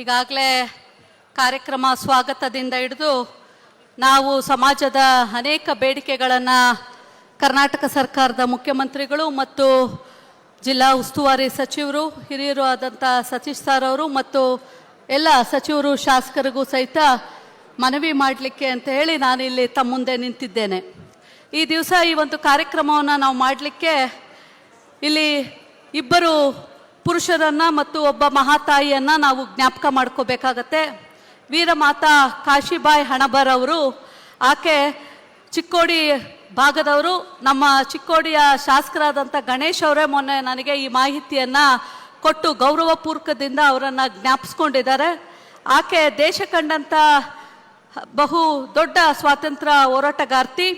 ಈಗಾಗಲೇ ಕಾರ್ಯಕ್ರಮ ಸ್ವಾಗತದಿಂದ ಹಿಡಿದು ನಾವು ಸಮಾಜದ ಅನೇಕ ಬೇಡಿಕೆಗಳನ್ನು ಕರ್ನಾಟಕ ಸರ್ಕಾರದ ಮುಖ್ಯಮಂತ್ರಿಗಳು ಮತ್ತು ಜಿಲ್ಲಾ ಉಸ್ತುವಾರಿ ಸಚಿವರು, ಹಿರಿಯರು ಆದಂಥ ಸತೀಶ್ ಸರ್ ಅವರು ಮತ್ತು ಎಲ್ಲ ಸಚಿವರು, ಶಾಸಕರಿಗೂ ಸಹಿತ ಮನವಿ ಮಾಡಲಿಕ್ಕೆ ಅಂತ ಹೇಳಿ ನಾನು ಇಲ್ಲಿ ತಮ್ಮ ಮುಂದೆ ನಿಂತಿದ್ದೇನೆ. ಈ ದಿವಸ ಈ ಒಂದು ಕಾರ್ಯಕ್ರಮವನ್ನು ನಾವು ಮಾಡಲಿಕ್ಕೆ ಇಲ್ಲಿ ಇಬ್ಬರು ಪುರುಷರನ್ನ ಮತ್ತು ಒಬ್ಬ ಮಹಾತಾಯಿಯನ್ನ ನಾವು ಜ್ಞಾಪಕ ಮಾಡ್ಕೋಬೇಕಾಗತ್ತೆ. ವೀರಮಾತಾ ಕಾಶಿಬಾಯಿ ಹಣಬರ್ ಅವರು, ಆಕೆ ಚಿಕ್ಕೋಡಿ ಭಾಗದವರು, ನಮ್ಮ ಚಿಕ್ಕೋಡಿಯ ಶಾಸಕರಾದಂಥ ಗಣೇಶ್ ಅವರೇ ಮೊನ್ನೆ ನನಗೆ ಈ ಮಾಹಿತಿಯನ್ನ ಕೊಟ್ಟು ಗೌರವಪೂರ್ವಕದಿಂದ ಅವರನ್ನು ಜ್ಞಾಪಿಸ್ಕೊಂಡಿದ್ದಾರೆ. ಆಕೆ ದೇಶ ಕಂಡಂಥ ಬಹು ದೊಡ್ಡ ಸ್ವಾತಂತ್ರ್ಯ ಹೋರಾಟಗಾರ್ತಿ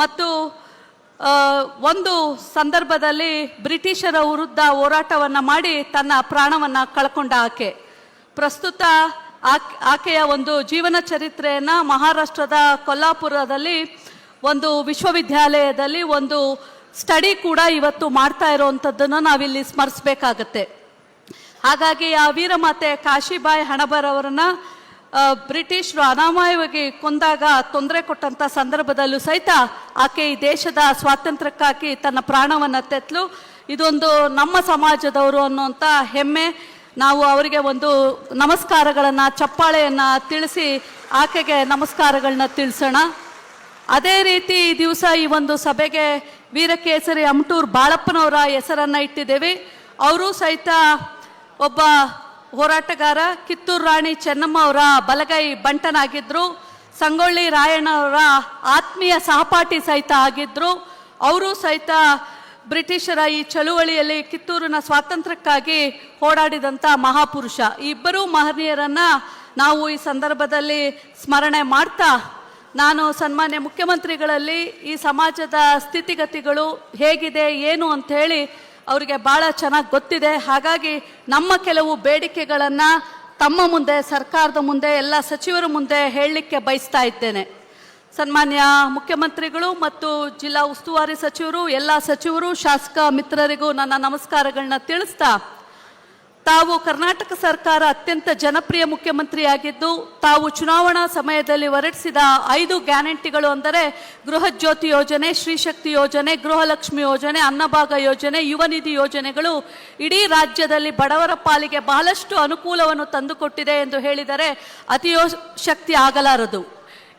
ಮತ್ತು ಒಂದು ಸಂದರ್ಭದಲ್ಲಿ ಬ್ರಿಟಿಷರ ವಿರುದ್ಧ ಹೋರಾಟವನ್ನು ಮಾಡಿ ತನ್ನ ಪ್ರಾಣವನ್ನು ಕಳ್ಕೊಂಡ ಆಕೆ. ಪ್ರಸ್ತುತ ಆಕ್- ಆಕೆಯ ಒಂದು ಜೀವನ ಚರಿತ್ರೆಯನ್ನು ಮಹಾರಾಷ್ಟ್ರದ ಕೊಲ್ಲಾಪುರದಲ್ಲಿ ಒಂದು ವಿಶ್ವವಿದ್ಯಾಲಯದಲ್ಲಿ ಒಂದು ಸ್ಟಡಿ ಕೂಡ ಇವತ್ತು ಮಾಡ್ತಾ ಇರುವಂಥದ್ದನ್ನು ನಾವಿಲ್ಲಿ ಸ್ಮರಿಸಬೇಕಾಗತ್ತೆ. ಹಾಗಾಗಿ ಆ ವೀರಮಾತೆ ಕಾಶಿಬಾಯಿ ಹಣಬರ್ ಅವರನ್ನ ಆ, ಬ್ರಿಟಿಷರು ಅನಾಮಯವಾಗಿ ಕೊಂದಾಗ ತೊಂದರೆ ಕೊಟ್ಟಂಥ ಸಂದರ್ಭದಲ್ಲೂ ಸಹಿತ ಆಕೆ ಈ ದೇಶದ ಸ್ವಾತಂತ್ರ್ಯಕ್ಕಾಗಿ ತನ್ನ ಪ್ರಾಣವನ್ನು ತೆತ್ತಲು ಇದೊಂದು ನಮ್ಮ ಸಮಾಜದವರು ಅನ್ನುವಂಥ ಹೆಮ್ಮೆ. ನಾವು ಅವರಿಗೆ ಒಂದು ನಮಸ್ಕಾರಗಳನ್ನು, ಚಪ್ಪಾಳೆಯನ್ನು ತಿಳಿಸಿ ಆಕೆಗೆ ನಮಸ್ಕಾರಗಳನ್ನ ತಿಳಿಸೋಣ. ಅದೇ ರೀತಿ ಈ ದಿವಸ ಈ ಒಂದು ಸಭೆಗೆ ವೀರಕೇಸರಿ ಅಮಟೂರ್ ಬಾಳಪ್ಪನವರ ಹೆಸರನ್ನು ಇಟ್ಟಿದ್ದೇವೆ. ಅವರು ಸಹಿತ ಒಬ್ಬ ಹೋರಾಟಗಾರ ಕಿತ್ತೂರು ರಾಣಿ ಚೆನ್ನಮ್ಮ ಅವರ ಬಲಗೈ ಬಂಟನಾಗಿದ್ರು. ಸಂಗೊಳ್ಳಿ ರಾಯಣ್ಣವರ ಆತ್ಮೀಯ ಸಹಪಾಠಿ ಸಹಿತ ಆಗಿದ್ದರು ಅವರು ಸಹಿತ ಬ್ರಿಟಿಷರ ಈ ಚಳುವಳಿಯಲ್ಲಿ ಕಿತ್ತೂರಿನ ಸ್ವಾತಂತ್ರ್ಯಕ್ಕಾಗಿ ಓಡಾಡಿದಂಥ ಮಹಾಪುರುಷ. ಇಬ್ಬರೂ ಮಹನೀಯರನ್ನ ನಾವು ಈ ಸಂದರ್ಭದಲ್ಲಿ ಸ್ಮರಣೆ ಮಾಡ್ತಾ, ನಾನು ಸನ್ಮಾನ್ಯ ಮುಖ್ಯಮಂತ್ರಿಗಳಲ್ಲಿ ಈ ಸಮಾಜದ ಸ್ಥಿತಿಗತಿಗಳು ಹೇಗಿದೆ, ಏನು ಅಂತ ಹೇಳಿ ಅವರಿಗೆ ಭಾಳ ಚೆನ್ನಾಗಿ ಗೊತ್ತಿದೆ. ಹಾಗಾಗಿ ನಮ್ಮ ಕೆಲವು ಬೇಡಿಕೆಗಳನ್ನು ತಮ್ಮ ಮುಂದೆ, ಸರ್ಕಾರದ ಮುಂದೆ, ಎಲ್ಲ ಸಚಿವರ ಮುಂದೆ ಹೇಳಲಿಕ್ಕೆ ಬಯಸ್ತಾ ಇದ್ದೇನೆ. ಸನ್ಮಾನ್ಯ ಮುಖ್ಯಮಂತ್ರಿಗಳು ಮತ್ತು ಜಿಲ್ಲಾ ಉಸ್ತುವಾರಿ ಸಚಿವರು, ಎಲ್ಲ ಸಚಿವರು, ಶಾಸಕ ಮಿತ್ರರಿಗೂ ನನ್ನ ನಮಸ್ಕಾರಗಳನ್ನ ತಿಳಿಸ್ತಾ ತಾವು ಕರ್ನಾಟಕ ಸರ್ಕಾರ ಅತ್ಯಂತ ಜನಪ್ರಿಯ ಮುಖ್ಯಮಂತ್ರಿಯಾಗಿದ್ದು ತಾವು ಚುನಾವಣಾ ಸಮಯದಲ್ಲಿ ಹೊರಡಿಸಿದ ಐದು ಗ್ಯಾರಂಟಿಗಳು ಅಂದರೆ ಗೃಹಜ್ಯೋತಿ ಯೋಜನೆ ಶ್ರೀಶಕ್ತಿ ಯೋಜನೆ, ಗೃಹಲಕ್ಷ್ಮಿ ಯೋಜನೆ, ಅನ್ನಭಾಗ ಯೋಜನೆ, ಯುವ ನಿಧಿ ಯೋಜನೆಗಳು ಇಡೀ ರಾಜ್ಯದಲ್ಲಿ ಬಡವರ ಪಾಲಿಗೆ ಬಹಳಷ್ಟು ಅನುಕೂಲವನ್ನು ತಂದುಕೊಟ್ಟಿದೆ ಎಂದು ಹೇಳಿದರೆ ಅತಿಯೋ ಶಕ್ತಿ ಆಗಲಾರದು.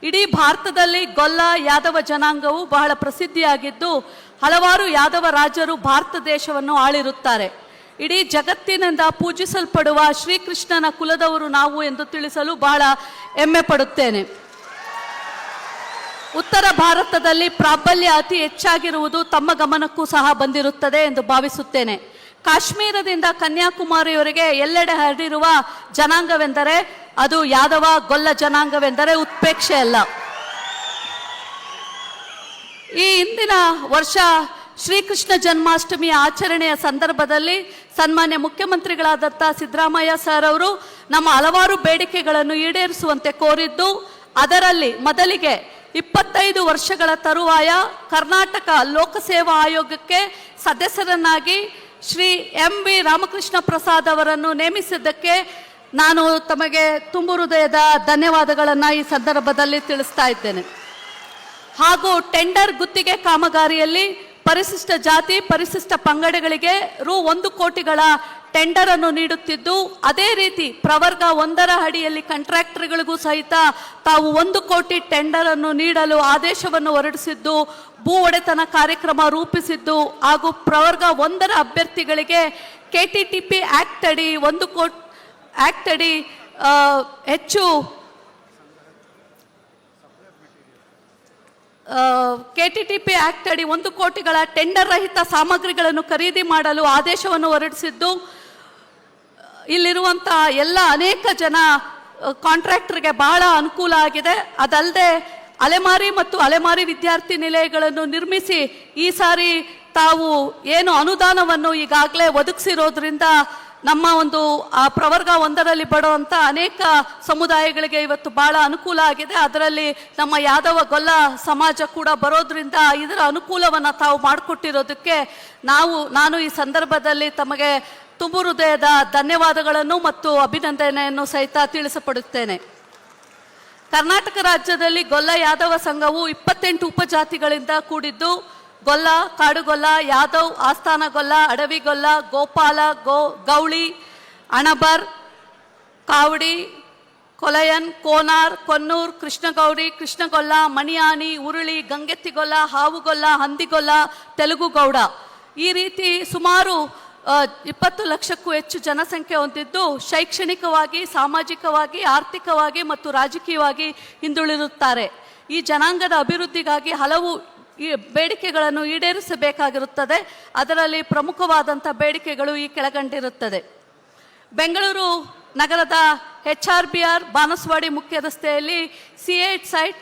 ಇಡೀ ಭಾರತದಲ್ಲಿ ಗೊಲ್ಲ, ಯಾದವ ಜನಾಂಗವು ಬಹಳ ಪ್ರಸಿದ್ಧಿಯಾಗಿದ್ದು, ಹಲವಾರು ಯಾದವ ರಾಜರು ಭಾರತ ದೇಶವನ್ನು ಆಳಿರುತ್ತಾರೆ. ಇಡೀ ಜಗತ್ತಿನಿಂದ ಪೂಜಿಸಲ್ಪಡುವ ಶ್ರೀಕೃಷ್ಣನ ಕುಲದವರು ನಾವು ಎಂದು ತಿಳಿಸಲು ಬಹಳ ಹೆಮ್ಮೆ ಪಡುತ್ತೇನೆ. ಉತ್ತರ ಭಾರತದಲ್ಲಿ ಪ್ರಾಬಲ್ಯ ಅತಿ ಹೆಚ್ಚಾಗಿರುವುದು ತಮ್ಮ ಗಮನಕ್ಕೂ ಸಹ ಬಂದಿರುತ್ತದೆ ಎಂದು ಭಾವಿಸುತ್ತೇನೆ. ಕಾಶ್ಮೀರದಿಂದ ಕನ್ಯಾಕುಮಾರಿಯವರಿಗೆ ಎಲ್ಲೆಡೆ ಹರಡಿರುವ ಜನಾಂಗವೆಂದರೆ ಅದು ಯಾದವ ಗೊಲ್ಲ ಜನಾಂಗವೆಂದರೆ ಉತ್ಪೇಕ್ಷೆ ಅಲ್ಲ. ಈ ಇಂದಿನ ವರ್ಷ ಶ್ರೀಕೃಷ್ಣ ಜನ್ಮಾಷ್ಟಮಿಯ ಆಚರಣೆಯ ಸಂದರ್ಭದಲ್ಲಿ ಸನ್ಮಾನ್ಯ ಮುಖ್ಯಮಂತ್ರಿಗಳಾದಂಥ ಸಿದ್ದರಾಮಯ್ಯ ಸರ್ ಅವರು ನಮ್ಮ ಹಲವಾರು ಬೇಡಿಕೆಗಳನ್ನು ಈಡೇರಿಸುವಂತೆ ಕೋರಿದ್ದು, ಅದರಲ್ಲಿ ಮೊದಲಿಗೆ ಇಪ್ಪತ್ತೈದು ವರ್ಷಗಳ ತರುವಾಯ ಕರ್ನಾಟಕ ಲೋಕಸೇವಾ ಆಯೋಗಕ್ಕೆ ಸದಸ್ಯರನ್ನಾಗಿ ಶ್ರೀ ಎಂ ವಿ ರಾಮಕೃಷ್ಣ ಪ್ರಸಾದ್ ಅವರನ್ನು ನೇಮಿಸಿದ್ದಕ್ಕೆ ನಾನು ತಮಗೆ ತುಂಬು ಹೃದಯದ ಧನ್ಯವಾದಗಳನ್ನು ಈ ಸಂದರ್ಭದಲ್ಲಿ ತಿಳಿಸ್ತಾ ಇದ್ದೇನೆ. ಹಾಗೂ ಟೆಂಡರ್ ಗುತ್ತಿಗೆ ಕಾಮಗಾರಿಯಲ್ಲಿ ಪರಿಶಿಷ್ಟ ಜಾತಿ, ಪರಿಶಿಷ್ಟ ಪಂಗಡಗಳಿಗೆ ರು ಒಂದು ಕೋಟಿಗಳ ಟೆಂಡರ್ ಅನ್ನು ನೀಡುತ್ತಿದ್ದು, ಅದೇ ರೀತಿ ಪ್ರವರ್ಗ ಒಂದರ ಅಡಿಯಲ್ಲಿ ಕಾಂಟ್ರಾಕ್ಟರ್ಗಳಿಗೂ ಸಹಿತ ತಾವು ಒಂದು ಕೋಟಿ ಟೆಂಡರ್ ಅನ್ನು ನೀಡಲು ಆದೇಶವನ್ನು ಹೊರಡಿಸಿದ್ದು, ಭೂ ಒಡೆತನ ಕಾರ್ಯಕ್ರಮ ರೂಪಿಸಿದ್ದು ಹಾಗೂ ಪ್ರವರ್ಗ ಒಂದರ ಅಭ್ಯರ್ಥಿಗಳಿಗೆ ಕೆಟಿಟಿಪಿ ಆಕ್ಟ್ ಅಡಿ ಒಂದು ಕೋಟಿ ಆಕ್ಟ್ ಅಡಿ ಆ, ಟಿ ಪಿ ಆಕ್ಟ್ ಅಡಿ ಒಂದು ಕೋಟಿಗಳ ಟೆಂಡರ್ ರಹಿತ ಸಾಮಗ್ರಿಗಳನ್ನು ಖರೀದಿ ಮಾಡಲು ಆದೇಶವನ್ನು ಹೊರಡಿಸಿದ್ದು ಇಲ್ಲಿರುವಂಥ ಎಲ್ಲ ಅನೇಕ ಜನ ಕಾಂಟ್ರಾಕ್ಟರ್ಗೆ ಬಹಳ ಅನುಕೂಲ ಆಗಿದೆ. ಅದಲ್ಲದೆ ಅಲೆಮಾರಿ ಮತ್ತು ಅಲೆಮಾರಿ ವಿದ್ಯಾರ್ಥಿ ನಿಲಯಗಳನ್ನು ನಿರ್ಮಿಸಿ ಈ ಸಾರಿ ತಾವು ಏನು ಅನುದಾನವನ್ನು ಈಗಾಗಲೇ ಒದಗಿಸಿರೋದ್ರಿಂದ ನಮ್ಮ ಒಂದು ಪ್ರವರ್ಗ ಒಂದರಲ್ಲಿ ಬಡುವಂಥ ಅನೇಕ ಸಮುದಾಯಗಳಿಗೆ ಇವತ್ತು ಬಹಳ ಅನುಕೂಲ ಆಗಿದೆ. ಅದರಲ್ಲಿ ನಮ್ಮ ಯಾದವ ಗೊಲ್ಲ ಸಮಾಜ ಕೂಡ ಬರೋದ್ರಿಂದ ಇದರ ಅನುಕೂಲವನ್ನು ತಾವು ಮಾಡಿಕೊಟ್ಟಿರೋದಕ್ಕೆ ನಾವು, ನಾನು ಈ ಸಂದರ್ಭದಲ್ಲಿ ತಮಗೆ ತುಂಬು ಹೃದಯದ ಧನ್ಯವಾದಗಳನ್ನು ಮತ್ತು ಅಭಿನಂದನೆಯನ್ನು ಸಹಿತ ತಿಳಿಸಪಡುತ್ತೇನೆ. ಕರ್ನಾಟಕ ರಾಜ್ಯದಲ್ಲಿ ಗೊಲ್ಲ ಯಾದವ ಸಂಘವು ಇಪ್ಪತ್ತೆಂಟು ಉಪಜಾತಿಗಳಿಂದ ಕೂಡಿದ್ದು ಗೊಲ್ಲ, ಕಾಡುಗೊಲ್ಲ, ಯಾದವ್ ಆಸ್ಥಾನಗೊಲ್ಲ ಅಡವಿಗೊಲ್ಲ ಗೋಪಾಲ, ಗೋ, ಗೌಳಿ, ಅಣಬರ್, ಕಾವಡಿ, ಕೊಲಯನ್, ಕೋನಾರ್, ಕೊನ್ನೂರ್ ಕೃಷ್ಣಗೌರಿ ಕೃಷ್ಣಗೊಲ್ಲ, ಮಣಿಯಾನಿ, ಉರುಳಿ ಗಂಗೆತ್ತಿಗೊಲ್ಲ ಹಾವುಗೊಲ್ಲ ಹಂದಿಗೊಲ್ಲ ತೆಲುಗುಗೌಡ ಈ ರೀತಿ ಸುಮಾರು ಇಪ್ಪತ್ತು ಲಕ್ಷಕ್ಕೂ ಹೆಚ್ಚು ಜನಸಂಖ್ಯೆ ಹೊಂದಿದ್ದು ಶೈಕ್ಷಣಿಕವಾಗಿ, ಸಾಮಾಜಿಕವಾಗಿ, ಆರ್ಥಿಕವಾಗಿ ಮತ್ತು ರಾಜಕೀಯವಾಗಿ ಹಿಂದುಳಿರುತ್ತಾರೆ ಈ ಜನಾಂಗದ ಅಭಿವೃದ್ಧಿಗಾಗಿ ಹಲವು ಈ ಬೇಡಿಕೆಗಳನ್ನು ಈಡೇರಿಸಬೇಕಾಗಿರುತ್ತದೆ. ಅದರಲ್ಲಿ ಪ್ರಮುಖವಾದಂಥ ಬೇಡಿಕೆಗಳು ಈ ಕೆಳಗಂಡಿರುತ್ತದೆ ಬೆಂಗಳೂರು ನಗರದ H R B R Banaswadi ಮುಖ್ಯ ರಸ್ತೆಯಲ್ಲಿ ಸಿ ಏಟ್ ಸೈಟ್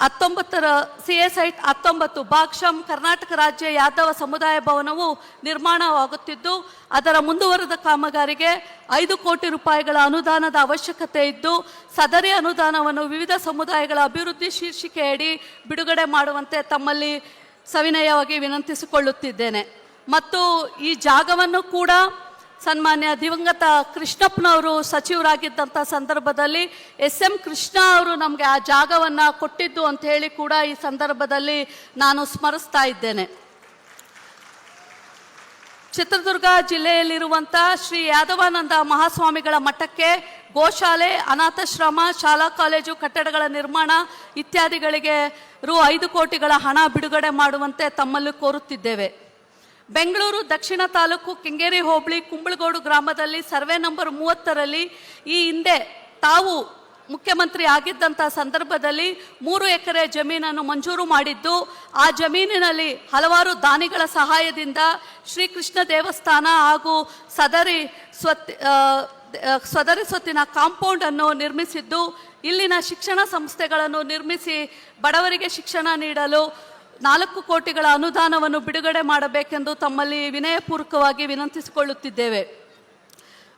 ಹತ್ತೊಂಬತ್ತರ ಸಿ ಎಸ್ ಐ ಹತ್ತೊಂಬತ್ತು ಬಾಕ್ಷಂ ಕರ್ನಾಟಕ ರಾಜ್ಯ ಯಾದವ ಸಮುದಾಯ ಭವನವು ನಿರ್ಮಾಣವಾಗುತ್ತಿದ್ದು, ಅದರ ಮುಂದುವರೆದ ಕಾಮಗಾರಿಗೆ ಐದು ಕೋಟಿ ರೂಪಾಯಿಗಳ ಅನುದಾನದ ಅವಶ್ಯಕತೆ ಇದ್ದು, ಸದರಿ ಅನುದಾನವನ್ನು ವಿವಿಧ ಸಮುದಾಯಗಳ ಅಭಿವೃದ್ಧಿ ಶೀರ್ಷಿಕೆಯಡಿ ಬಿಡುಗಡೆ ಮಾಡುವಂತೆ ತಮ್ಮಲ್ಲಿ ಸವಿನಯವಾಗಿ ವಿನಂತಿಸಿಕೊಳ್ಳುತ್ತಿದ್ದೇನೆ. ಮತ್ತು ಈ ಜಾಗವನ್ನು ಕೂಡ ಸನ್ಮಾನ್ಯ ದಿವಂಗತ ಕೃಷ್ಣಪ್ಪನವರು ಸಚಿವರಾಗಿದ್ದಂಥ ಸಂದರ್ಭದಲ್ಲಿ ಎಸ್ ಎಂ ಕೃಷ್ಣ ಅವರು ನಮಗೆ ಆ ಜಾಗವನ್ನು ಕೊಟ್ಟಿದ್ದು ಅಂತ ಹೇಳಿ ಕೂಡ ಈ ಸಂದರ್ಭದಲ್ಲಿ ನಾನು ಸ್ಮರಿಸ್ತಾ ಇದ್ದೇನೆ. ಚಿತ್ರದುರ್ಗ ಜಿಲ್ಲೆಯಲ್ಲಿರುವಂಥ ಶ್ರೀ ಯಾದವಾನಂದ ಮಹಾಸ್ವಾಮಿಗಳ ಮಠಕ್ಕೆ ಗೋಶಾಲೆ, ಅನಾಥಶ್ರಮ, ಶಾಲಾ ಕಾಲೇಜು, ಕಟ್ಟಡಗಳ ನಿರ್ಮಾಣ ಇತ್ಯಾದಿಗಳಿಗೆ ರು ಐದು ಕೋಟಿಗಳ ಹಣ ಬಿಡುಗಡೆ ಮಾಡುವಂತೆ ತಮ್ಮಲ್ಲಿ ಕೋರುತ್ತಿದ್ದೇವೆ. ಬೆಂಗಳೂರು ದಕ್ಷಿಣ ತಾಲೂಕು ಕೆಂಗೇರಿ ಹೋಬಳಿ ಕುಂಬಳಗೋಡು ಗ್ರಾಮದಲ್ಲಿ ಸರ್ವೆ ನಂಬರ್ ಮೂವತ್ತರಲ್ಲಿ ಈ ಹಿಂದೆ ತಾವು ಮುಖ್ಯಮಂತ್ರಿ ಆಗಿದ್ದಂಥ ಸಂದರ್ಭದಲ್ಲಿ ಮೂರು ಎಕರೆ ಜಮೀನನ್ನು ಮಂಜೂರು ಮಾಡಿದ್ದು, ಆ ಜಮೀನಿನಲ್ಲಿ ಹಲವಾರು ದಾನಿಗಳ ಸಹಾಯದಿಂದ ಶ್ರೀಕೃಷ್ಣ ದೇವಸ್ಥಾನ ಹಾಗೂ ಸದರಿ ಸ್ವತ್ ಸದರಿ ಸ್ವತ್ತಿನ ಕಾಂಪೌಂಡ್ ಅನ್ನು ನಿರ್ಮಿಸಿದ್ದು, ಇಲ್ಲಿನ ಶಿಕ್ಷಣ ಸಂಸ್ಥೆಗಳನ್ನು ನಿರ್ಮಿಸಿ ಬಡವರಿಗೆ ಶಿಕ್ಷಣ ನೀಡಲು ನಾಲ್ಕು ಕೋಟಿಗಳ ಅನುದಾನವನ್ನು ಬಿಡುಗಡೆ ಮಾಡಬೇಕೆಂದು ತಮ್ಮಲ್ಲಿ ವಿನಯಪೂರ್ವಕವಾಗಿ ವಿನಂತಿಸಿಕೊಳ್ಳುತ್ತಿದ್ದೇವೆ.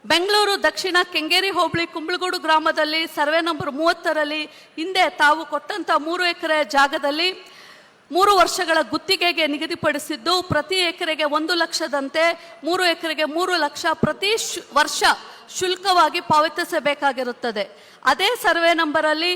ಬೆಂಗಳೂರು, ದಕ್ಷಿಣ ಕೆಂಗೇರಿ, ಹೋಬಳಿ, ಕುಂಬಳಗೂಡು ಗ್ರಾಮದಲ್ಲಿ ಸರ್ವೆ ನಂಬರ್ ಮೂವತ್ತರಲ್ಲಿ ಹಿಂದೆ ತಾವು ಕೊಟ್ಟಂತ ಮೂರು ಎಕರೆ ಜಾಗದಲ್ಲಿ ಮೂರು ವರ್ಷಗಳ ಗುತ್ತಿಗೆಗೆ ನಿಗದಿಪಡಿಸಿದ್ದು, ಪ್ರತಿ ಎಕರೆಗೆ ಒಂದು ಲಕ್ಷದಂತೆ ಮೂರು ಎಕರೆಗೆ ಮೂರು ಲಕ್ಷ ಪ್ರತಿ ವರ್ಷ ಶುಲ್ಕವಾಗಿ ಪಾವತಿಸಬೇಕಾಗಿರುತ್ತದೆ. ಅದೇ ಸರ್ವೆ ನಂಬರಲ್ಲಿ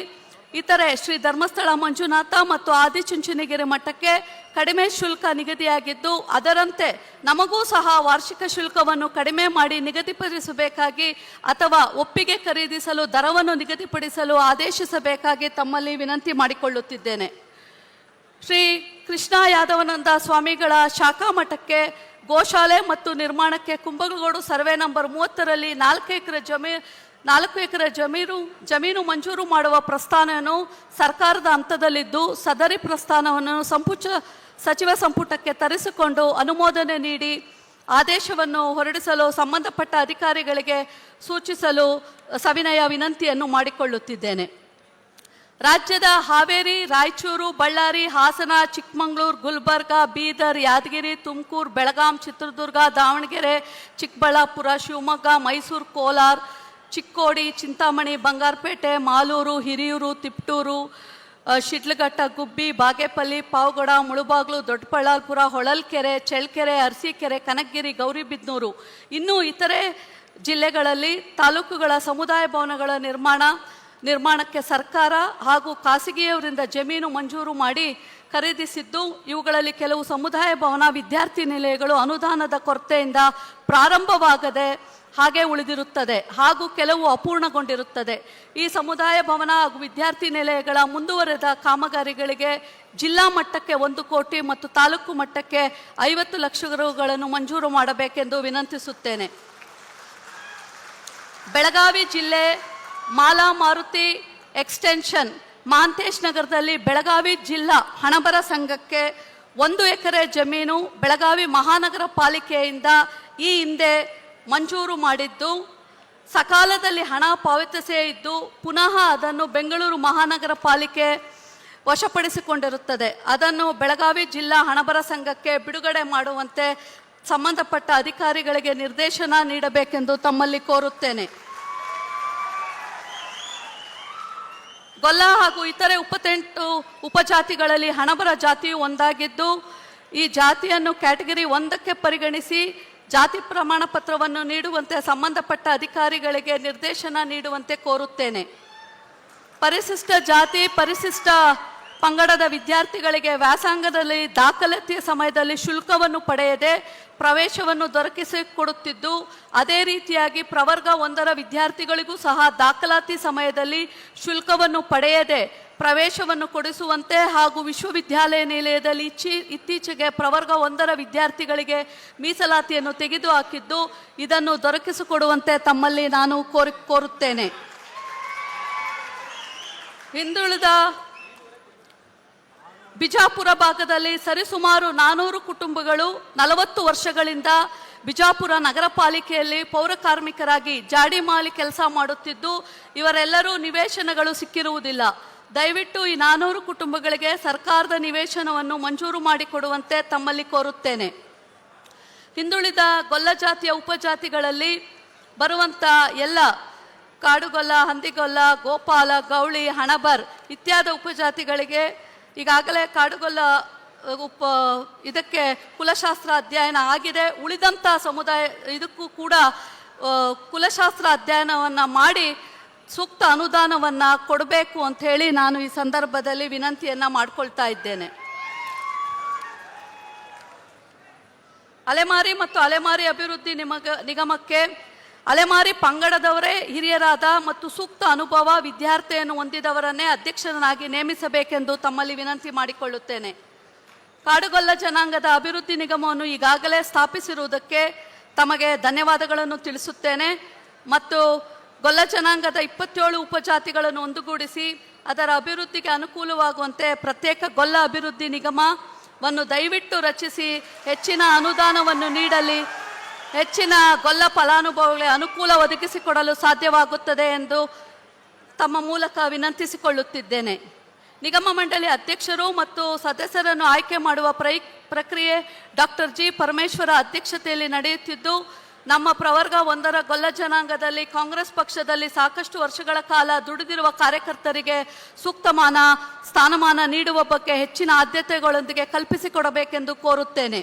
ಇತರೆ ಶ್ರೀ ಧರ್ಮಸ್ಥಳ ಮಂಜುನಾಥ ಮತ್ತು ಆದಿಚುಂಚನಗಿರಿ ಮಠಕ್ಕೆ ಕಡಿಮೆ ಶುಲ್ಕ ನಿಗದಿಯಾಗಿದ್ದು, ಅದರಂತೆ ನಮಗೂ ಸಹ ವಾರ್ಷಿಕ ಶುಲ್ಕವನ್ನು ಕಡಿಮೆ ಮಾಡಿ ನಿಗದಿಪಡಿಸಬೇಕಾಗಿ ಅಥವಾ ಒಪ್ಪಿಗೆ ಖರೀದಿಸಲು, ದರವನ್ನು ನಿಗದಿಪಡಿಸಲು ಆದೇಶಿಸಬೇಕಾಗಿ ತಮ್ಮಲ್ಲಿ ವಿನಂತಿ ಮಾಡಿಕೊಳ್ಳುತ್ತಿದ್ದೇನೆ. ಶ್ರೀ ಕೃಷ್ಣ ಯಾದವನಂದ ಸ್ವಾಮಿಗಳ ಶಾಖಾ ಮಠಕ್ಕೆ, ಗೋಶಾಲೆ ಮತ್ತು ನಿರ್ಮಾಣಕ್ಕೆ ಕುಂಭಗೋಡು ಸರ್ವೆ ನಂಬರ್ ಮೂವತ್ತರಲ್ಲಿ ನಾಲ್ಕು ಎಕರೆ ಜಮೀ ನಾಲ್ಕು ಎಕರೆ ಜಮೀನು ಜಮೀನು ಮಂಜೂರು ಮಾಡುವ ಪ್ರಸ್ಥಾನವನ್ನು ಸರ್ಕಾರದ ಹಂತದಲ್ಲಿದ್ದು, ಸದರಿ ಪ್ರಸ್ಥಾನವನ್ನು ಸಂಪುಟ, ಸಚಿವ ಸಂಪುಟಕ್ಕೆ ತರಿಸಿಕೊಂಡು ಅನುಮೋದನೆ ನೀಡಿ ಆದೇಶವನ್ನು ಹೊರಡಿಸಲು ಸಂಬಂಧಪಟ್ಟ ಅಧಿಕಾರಿಗಳಿಗೆ ಸೂಚಿಸಲು ಸವಿನಯ ವಿನಂತಿಯನ್ನು ಮಾಡಿಕೊಳ್ಳುತ್ತಿದ್ದೇನೆ. ರಾಜ್ಯದ ಹಾವೇರಿ, ರಾಯಚೂರು, ಬಳ್ಳಾರಿ, ಹಾಸನ, ಚಿಕ್ಕಮಗಳೂರು, ಗುಲ್ಬರ್ಗ, ಬೀದರ್, ಯಾದಗಿರಿ, ತುಮಕೂರು, ಬೆಳಗಾಂ, ಚಿತ್ರದುರ್ಗ, ದಾವಣಗೆರೆ, ಚಿಕ್ಕಬಳ್ಳಾಪುರ, ಶಿವಮೊಗ್ಗ, ಮೈಸೂರು, ಕೋಲಾರ ಚಿಕ್ಕೋಡಿ, ಚಿಂತಾಮಣಿ, ಬಂಗಾರಪೇಟೆ, ಮಾಲೂರು, ಹಿರಿಯೂರು, ತಿಪ್ಟೂರು ಶಿಡ್ಲಘಟ್ಟ, ಗುಬ್ಬಿ, ಬಾಗೇಪಲ್ಲಿ, ಪಾವಗಡ, ಮುಳುಬಾಗ್ಲು, ದೊಡ್ಡಬಳ್ಳಾಪುರ, ಹೊಳಲ್ಕೆರೆ, ಚಳ್ಳಕೆರೆ, ಅರಸೀಕೆರೆ, ಕನಕಗಿರಿ ಗೌರಿಬಿದ್ನೂರು ಇನ್ನೂ ಇತರೆ ಜಿಲ್ಲೆಗಳಲ್ಲಿ ತಾಲೂಕುಗಳ ಸಮುದಾಯ ಭವನಗಳ ನಿರ್ಮಾಣ ನಿರ್ಮಾಣಕ್ಕೆ ಸರ್ಕಾರ ಹಾಗೂ ಖಾಸಗಿಯವರಿಂದ ಜಮೀನು ಮಂಜೂರು ಮಾಡಿ ಖರೀದಿಸಿದ್ದು, ಇವುಗಳಲ್ಲಿ ಕೆಲವು ಸಮುದಾಯ ಭವನ ವಿದ್ಯಾರ್ಥಿ ನಿಲಯಗಳು ಅನುದಾನದ ಕೊರತೆಯಿಂದ ಪ್ರಾರಂಭವಾಗದೆ ಹಾಗೆ ಉಳಿದಿರುತ್ತದೆ ಹಾಗೂ ಕೆಲವು ಅಪೂರ್ಣಗೊಂಡಿರುತ್ತದೆ. ಈ ಸಮುದಾಯ ಭವನ ಹಾಗೂ ವಿದ್ಯಾರ್ಥಿ ನಿಲಯಗಳ ಮುಂದುವರೆದ ಕಾಮಗಾರಿಗಳಿಗೆ ಜಿಲ್ಲಾ ಮಟ್ಟಕ್ಕೆ ಒಂದು ಕೋಟಿ ಮತ್ತು ತಾಲೂಕು ಮಟ್ಟಕ್ಕೆ ಐವತ್ತು ಲಕ್ಷ ರುಗಳನ್ನು ಮಂಜೂರು ಮಾಡಬೇಕೆಂದು ವಿನಂತಿಸುತ್ತೇನೆ. ಬೆಳಗಾವಿ ಜಿಲ್ಲೆ ಮಾಲಾ ಮಾರುತಿ ಎಕ್ಸ್ಟೆನ್ಷನ್ ಮಾಂತೇಶ್ ನಗರದಲ್ಲಿ ಬೆಳಗಾವಿ ಜಿಲ್ಲಾ ಹಣಬರ ಸಂಘಕ್ಕೆ ಒಂದು ಎಕರೆ ಜಮೀನು ಬೆಳಗಾವಿ ಮಹಾನಗರ ಪಾಲಿಕೆಯಿಂದ ಈ ಹಿಂದೆ ಮಂಜೂರು ಮಾಡಿದ್ದು. ಸಕಾಲದಲ್ಲಿ ಹಣ ಪಾವತಿಸೇ ಇದ್ದು ಪುನಃ ಅದನ್ನು ಬೆಂಗಳೂರು ಮಹಾನಗರ ಪಾಲಿಕೆ ವಶಪಡಿಸಿಕೊಂಡಿರುತ್ತದೆ. ಅದನ್ನು ಬೆಳಗಾವಿ ಜಿಲ್ಲಾ ಹಣಬರ ಸಂಘಕ್ಕೆ ಬಿಡುಗಡೆ ಮಾಡುವಂತೆ ಸಂಬಂಧಪಟ್ಟ ಅಧಿಕಾರಿಗಳಿಗೆ ನಿರ್ದೇಶನ ನೀಡಬೇಕೆಂದು ತಮ್ಮಲ್ಲಿ ಕೋರುತ್ತೇನೆ. ಗೊಲ್ಲ ಹಾಗೂ ಇತರೆ ಉಪತೆಂಟು ಉಪಜಾತಿಗಳಲ್ಲಿ ಹಣಬರ ಜಾತಿಯು ಒಂದಾಗಿದ್ದು, ಈ ಜಾತಿಯನ್ನು ಕ್ಯಾಟಗರಿ ಒಂದಕ್ಕೆ ಪರಿಗಣಿಸಿ ಜಾತಿ ಪ್ರಮಾಣ ಪತ್ರವನ್ನು ನೀಡುವಂತೆ ಸಂಬಂಧಪಟ್ಟ ಅಧಿಕಾರಿಗಳಿಗೆ ನಿರ್ದೇಶನ ನೀಡುವಂತೆ ಕೋರುತ್ತೇನೆ. ಪರಿಶಿಷ್ಟ ಜಾತಿ, ಪರಿಶಿಷ್ಟ ಪಂಗಡದ ವಿದ್ಯಾರ್ಥಿಗಳಿಗೆ ವ್ಯಾಸಂಗದಲ್ಲಿ ದಾಖಲಾತಿಯ ಸಮಯದಲ್ಲಿ ಶುಲ್ಕವನ್ನು ಪಡೆಯದೆ ಪ್ರವೇಶವನ್ನು ದೊರಕಿಸಿಕೊಡುತ್ತಿದ್ದು, ಅದೇ ರೀತಿಯಾಗಿ ಪ್ರವರ್ಗ ಒಂದರ ವಿದ್ಯಾರ್ಥಿಗಳಿಗೂ ಸಹ ದಾಖಲಾತಿ ಸಮಯದಲ್ಲಿ ಶುಲ್ಕವನ್ನು ಪಡೆಯದೆ ಪ್ರವೇಶವನ್ನು ಕೊಡಿಸುವಂತೆ ಹಾಗೂ ವಿಶ್ವವಿದ್ಯಾಲಯ ನಿಲಯದಲ್ಲಿ ಇತ್ತೀಚೆಗೆ ಪ್ರವರ್ಗ ಒಂದರ ವಿದ್ಯಾರ್ಥಿಗಳಿಗೆ ಮೀಸಲಾತಿಯನ್ನು ತೆಗೆದುಹಾಕಿದ್ದು ಇದನ್ನು ದೊರಕಿಸಿಕೊಡುವಂತೆ ತಮ್ಮಲ್ಲಿ ನಾನು ಕೋರಿ, ಕೋರುತ್ತೇನೆ. ಹಿಂದುಳಿದ ಬಿಜಾಪುರ ಭಾಗದಲ್ಲಿ ಸರಿಸುಮಾರು ನಾನೂರು ಕುಟುಂಬಗಳು ನಲವತ್ತು ವರ್ಷಗಳಿಂದ ಬಿಜಾಪುರ ನಗರ ಪಾಲಿಕೆಯಲ್ಲಿ ಪೌರ ಕಾರ್ಮಿಕರಾಗಿ ಜಾಡಿ ಮಾಲಿ ಕೆಲಸ ಮಾಡುತ್ತಿದ್ದು, ಇವರೆಲ್ಲರೂ ನಿವೇಶನಗಳು ಸಿಕ್ಕಿರುವುದಿಲ್ಲ. ದಯವಿಟ್ಟು ಈ ನಾನೂರು ಕುಟುಂಬಗಳಿಗೆ ಸರ್ಕಾರದ ನಿವೇಶನವನ್ನು ಮಂಜೂರು ಮಾಡಿಕೊಡುವಂತೆ ತಮ್ಮಲ್ಲಿ ಕೋರುತ್ತೇನೆ. ಹಿಂದುಳಿದ ಗೊಲ್ಲ ಜಾತಿಯ ಉಪಜಾತಿಗಳಲ್ಲಿ ಬರುವಂಥ ಎಲ್ಲ ಕಾಡುಗೊಲ್ಲ, ಹಂದಿಗೊಲ್ಲ, ಗೋಪಾಲ, ಗೌಳಿ, ಹಣಬರ್ ಇತ್ಯಾದಿ ಉಪಜಾತಿಗಳಿಗೆ ಈಗಾಗಲೇ ಕಾಡುಗೊಲ್ಲ ಉಪ, ಇದಕ್ಕೆ ಕುಲಶಾಸ್ತ್ರ ಅಧ್ಯಯನ ಆಗಿದೆ. ಉಳಿದಂಥ ಸಮುದಾಯ, ಇದಕ್ಕೂ ಕೂಡ ಕುಲಶಾಸ್ತ್ರ ಅಧ್ಯಯನವನ್ನು ಮಾಡಿ ಸೂಕ್ತ ಅನುದಾನವನ್ನು ಕೊಡಬೇಕು ಅಂತ ಹೇಳಿ ನಾನು ಈ ಸಂದರ್ಭದಲ್ಲಿ ವಿನಂತಿಯನ್ನು ಮಾಡಿಕೊಳ್ತಾ ಇದ್ದೇನೆ. ಅಲೆಮಾರಿ ಮತ್ತು ಅಲೆಮಾರಿ ಅಭಿವೃದ್ಧಿ ನಿಮಗ, ನಿಗಮಕ್ಕೆ ಅಲೆಮಾರಿ ಪಂಗಡದವರೇ, ಹಿರಿಯರಾದ ಮತ್ತು ಸೂಕ್ತ ಅನುಭವ, ವಿದ್ಯಾರ್ಥಿಯನ್ನು ಹೊಂದಿದವರನ್ನೇ ಅಧ್ಯಕ್ಷರನ್ನಾಗಿ ನೇಮಿಸಬೇಕೆಂದು ತಮ್ಮಲ್ಲಿ ವಿನಂತಿ ಮಾಡಿಕೊಳ್ಳುತ್ತೇನೆ. ಕಾಡುಗೊಲ್ಲ ಜನಾಂಗದ ಅಭಿವೃದ್ಧಿ ನಿಗಮವನ್ನು ಈಗಾಗಲೇ ಸ್ಥಾಪಿಸಿರುವುದಕ್ಕೆ ತಮಗೆ ಧನ್ಯವಾದಗಳನ್ನು ತಿಳಿಸುತ್ತೇನೆ ಮತ್ತು ಗೊಲ್ಲ ಜನಾಂಗದ ಇಪ್ಪತ್ತೇಳು ಉಪಜಾತಿಗಳನ್ನು ಒಂದುಗೂಡಿಸಿ ಅದರ ಅಭಿವೃದ್ಧಿಗೆ ಅನುಕೂಲವಾಗುವಂತೆ ಪ್ರತ್ಯೇಕ ಗೊಲ್ಲ ಅಭಿವೃದ್ಧಿ ನಿಗಮವನ್ನು ದಯವಿಟ್ಟು ರಚಿಸಿ ಹೆಚ್ಚಿನ ಅನುದಾನವನ್ನು ನೀಡಲಿ. ಹೆಚ್ಚಿನ ಗೊಲ್ಲ ಫಲಾನುಭವಿಗಳಿಗೆ ಅನುಕೂಲ ಒದಗಿಸಿಕೊಡಲು ಸಾಧ್ಯವಾಗುತ್ತದೆ ಎಂದು ತಮ್ಮ ಮೂಲಕ ವಿನಂತಿಸಿಕೊಳ್ಳುತ್ತಿದ್ದೇನೆ. ನಿಗಮ ಮಂಡಳಿ ಅಧ್ಯಕ್ಷರು ಮತ್ತು ಸದಸ್ಯರನ್ನು ಆಯ್ಕೆ ಮಾಡುವ ಪ್ರೈ, ಪ್ರಕ್ರಿಯೆ ಡಾಕ್ಟರ್ ಜಿ ಪರಮೇಶ್ವರ ಅಧ್ಯಕ್ಷತೆಯಲ್ಲಿ ನಡೆಯುತ್ತಿದ್ದು, ನಮ್ಮ ಪ್ರವರ್ಗ ಒಂದರ ಗೊಲ್ಲ ಜನಾಂಗದಲ್ಲಿ ಕಾಂಗ್ರೆಸ್ ಪಕ್ಷದಲ್ಲಿ ಸಾಕಷ್ಟು ವರ್ಷಗಳ ಕಾಲ ದುಡಿದಿರುವ ಕಾರ್ಯಕರ್ತರಿಗೆ ಸೂಕ್ತಮಾನ, ಸ್ಥಾನಮಾನ ನೀಡುವ ಬಗ್ಗೆ ಹೆಚ್ಚಿನ ಆದ್ಯತೆಗಳೊಂದಿಗೆ ಕಲ್ಪಿಸಿಕೊಡಬೇಕೆಂದು ಕೋರುತ್ತೇನೆ.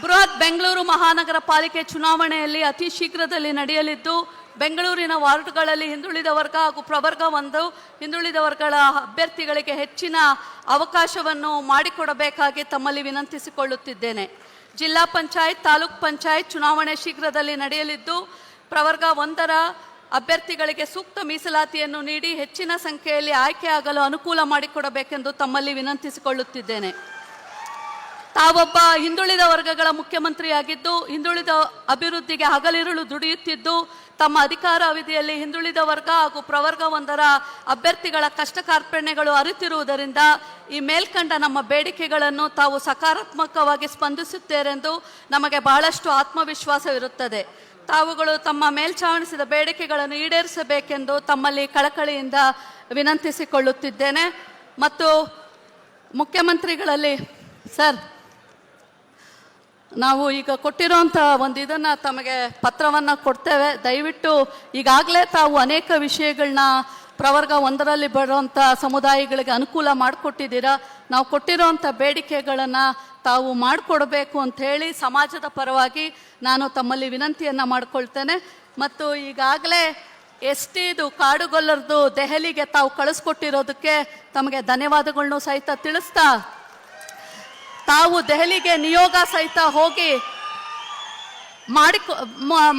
ಬೃಹತ್ ಬೆಂಗಳೂರು ಮಹಾನಗರ ಪಾಲಿಕೆ ಚುನಾವಣೆಯಲ್ಲಿ ಅತಿ ಶೀಘ್ರದಲ್ಲಿ ನಡೆಯಲಿದ್ದು, ಬೆಂಗಳೂರಿನ ವಾರ್ಡ್ಗಳಲ್ಲಿ ಹಿಂದುಳಿದ ವರ್ಗ ಹಾಗೂ ಪ್ರವರ್ಗ ಒಂದು, ಹಿಂದುಳಿದ ವರ್ಗಗಳ ಅಭ್ಯರ್ಥಿಗಳಿಗೆ ಹೆಚ್ಚಿನ ಅವಕಾಶವನ್ನು ಮಾಡಿಕೊಡಬೇಕಾಗಿ ತಮ್ಮಲ್ಲಿ ವಿನಂತಿಸಿಕೊಳ್ಳುತ್ತಿದ್ದೇನೆ. ಜಿಲ್ಲಾ ಪಂಚಾಯತ್, ತಾಲೂಕ್ ಪಂಚಾಯತ್ ಚುನಾವಣೆ ಶೀಘ್ರದಲ್ಲಿ ನಡೆಯಲಿದ್ದು, ಪ್ರವರ್ಗ ಒಂದರ ಅಭ್ಯರ್ಥಿಗಳಿಗೆ ಸೂಕ್ತ ಮೀಸಲಾತಿಯನ್ನು ನೀಡಿ ಹೆಚ್ಚಿನ ಸಂಖ್ಯೆಯಲ್ಲಿ ಆಯ್ಕೆಯಾಗಲು ಅನುಕೂಲ ಮಾಡಿಕೊಡಬೇಕೆಂದು ತಮ್ಮಲ್ಲಿ ವಿನಂತಿಸಿಕೊಳ್ಳುತ್ತಿದ್ದೇನೆ. ತಾವೊಬ್ಬ ಹಿಂದುಳಿದ ವರ್ಗಗಳ ಮುಖ್ಯಮಂತ್ರಿಯಾಗಿದ್ದು, ಹಿಂದುಳಿದ ಅಭಿವೃದ್ಧಿಗೆ ಹಗಲಿರುಳು ದುಡಿಯುತ್ತಿದ್ದು, ತಮ್ಮ ಅಧಿಕಾರ ಅವಧಿಯಲ್ಲಿ ಹಿಂದುಳಿದ ವರ್ಗ ಹಾಗೂ ಪ್ರವರ್ಗವೊಂದರ ಅಭ್ಯರ್ಥಿಗಳ ಕಷ್ಟ ಕಾರ್ಪಣ್ಯಗಳು ಅರಿತಿರುವುದರಿಂದ ಈ ಮೇಲ್ಕಂಡ ನಮ್ಮ ಬೇಡಿಕೆಗಳನ್ನು ತಾವು ಸಕಾರಾತ್ಮಕವಾಗಿ ಸ್ಪಂದಿಸುತ್ತೇರೆಂದು ನಮಗೆ ಬಹಳಷ್ಟು ಆತ್ಮವಿಶ್ವಾಸವಿರುತ್ತದೆ. ತಾವುಗಳು ತಮ್ಮ ಮೇಲ್ಛಾವಣಿಸಿದ ಬೇಡಿಕೆಗಳನ್ನು ಈಡೇರಿಸಬೇಕೆಂದು ತಮ್ಮಲ್ಲಿ ಕಳಕಳಿಯಿಂದ ವಿನಂತಿಸಿಕೊಳ್ಳುತ್ತಿದ್ದೇನೆ. ಮತ್ತು ಮುಖ್ಯಮಂತ್ರಿಗಳಲ್ಲಿ, ಸರ್ ನಾವು ಈಗ ಕೊಟ್ಟಿರೋಂಥ ಒಂದು ಇದನ್ನು ತಮಗೆ ಪತ್ರವನ್ನು ಕೊಡ್ತೇವೆ. ದಯವಿಟ್ಟು ಈಗಾಗಲೇ ತಾವು ಅನೇಕ ವಿಷಯಗಳನ್ನ ಪ್ರವರ್ಗ ಒಂದರಲ್ಲಿ ಬರುವಂಥ ಸಮುದಾಯಗಳಿಗೆ ಅನುಕೂಲ ಮಾಡಿಕೊಟ್ಟಿದ್ದೀರಾ. ನಾವು ಕೊಟ್ಟಿರೋಂಥ ಬೇಡಿಕೆಗಳನ್ನು ತಾವು ಮಾಡಿಕೊಡ್ಬೇಕು ಅಂತ ಹೇಳಿ ಸಮಾಜದ ಪರವಾಗಿ ನಾನು ತಮ್ಮಲ್ಲಿ ವಿನಂತಿಯನ್ನು ಮಾಡ್ಕೊಳ್ತೇನೆ. ಮತ್ತು ಈಗಾಗಲೇ ಎಸ್ ಟಿದು ಕಾಡುಗೊಲ್ಲರದು ದೆಹಲಿಗೆ ತಾವು ಕಳಿಸ್ಕೊಟ್ಟಿರೋದಕ್ಕೆ ತಮಗೆ ಧನ್ಯವಾದಗಳನ್ನು ಸಹಿತ ತಿಳಿಸ್ತಾ ತಾವು ದೆಹಲಿಗೆ ನಿಯೋಗ ಸಹಿತ ಹೋಗಿ ಮಾಡಿಕೊ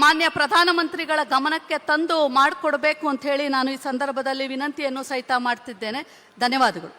ಮಾನ್ಯ ಪ್ರಧಾನಮಂತ್ರಿಗಳ ಗಮನಕ್ಕೆ ತಂದು ಮಾಡಿಕೊಡಬೇಕು ಅಂತ ಹೇಳಿ ನಾನು ಈ ಸಂದರ್ಭದಲ್ಲಿ ವಿನಂತಿಯನ್ನು ಸಹಿತ ಮಾಡ್ತಿದ್ದೇನೆ. ಧನ್ಯವಾದಗಳು.